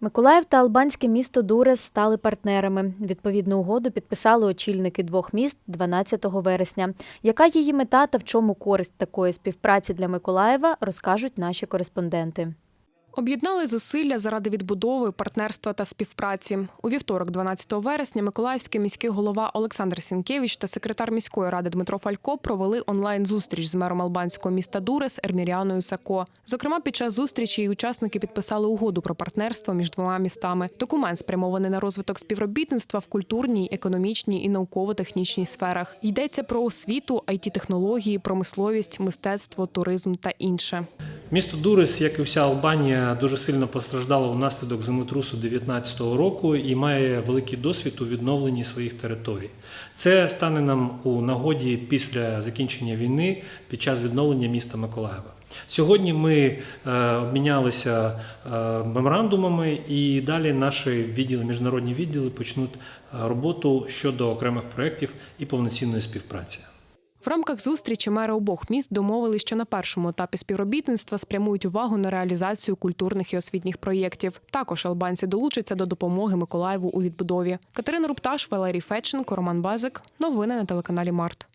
Миколаїв та албанське місто Дурес стали партнерами. Відповідну угоду підписали очільники двох міст 12 вересня. Яка її мета та в чому користь такої співпраці для Миколаєва, розкажуть наші кореспонденти. Об'єднали зусилля заради відбудови, партнерства та співпраці. У вівторок, 12 вересня, Миколаївський міський голова Олександр Сінкевич та секретар міської ради Дмитро Фалько провели онлайн-зустріч з мером албанського міста Дурес Ерміріаною Сако. Зокрема, під час зустрічі і учасники підписали угоду про партнерство між двома містами. Документ спрямований на розвиток співробітництва в культурній, економічній і науково-технічній сферах. Йдеться про освіту, it технології промисловість, мистецтво, туризм та інше. Місто Дурис, як і вся Албанія, дуже сильно постраждало внаслідок землетрусу 2019 року і має великий досвід у відновленні своїх територій. Це стане нам у нагоді після закінчення війни під час відновлення міста Миколаєва. Сьогодні ми е, обмінялися е, меморандумами, і далі наші відділи, міжнародні відділи почнуть е, роботу щодо окремих проєктів і повноцінної співпраці. В рамках зустрічі мери обох міст домовились, що на першому етапі співробітництва спрямують увагу на реалізацію культурних і освітніх проєктів. Також албанці долучаться до допомоги Миколаєву у відбудові. Катерина Рупташ, Валерій Фетченко, Роман Базик. Новини на телеканалі Март.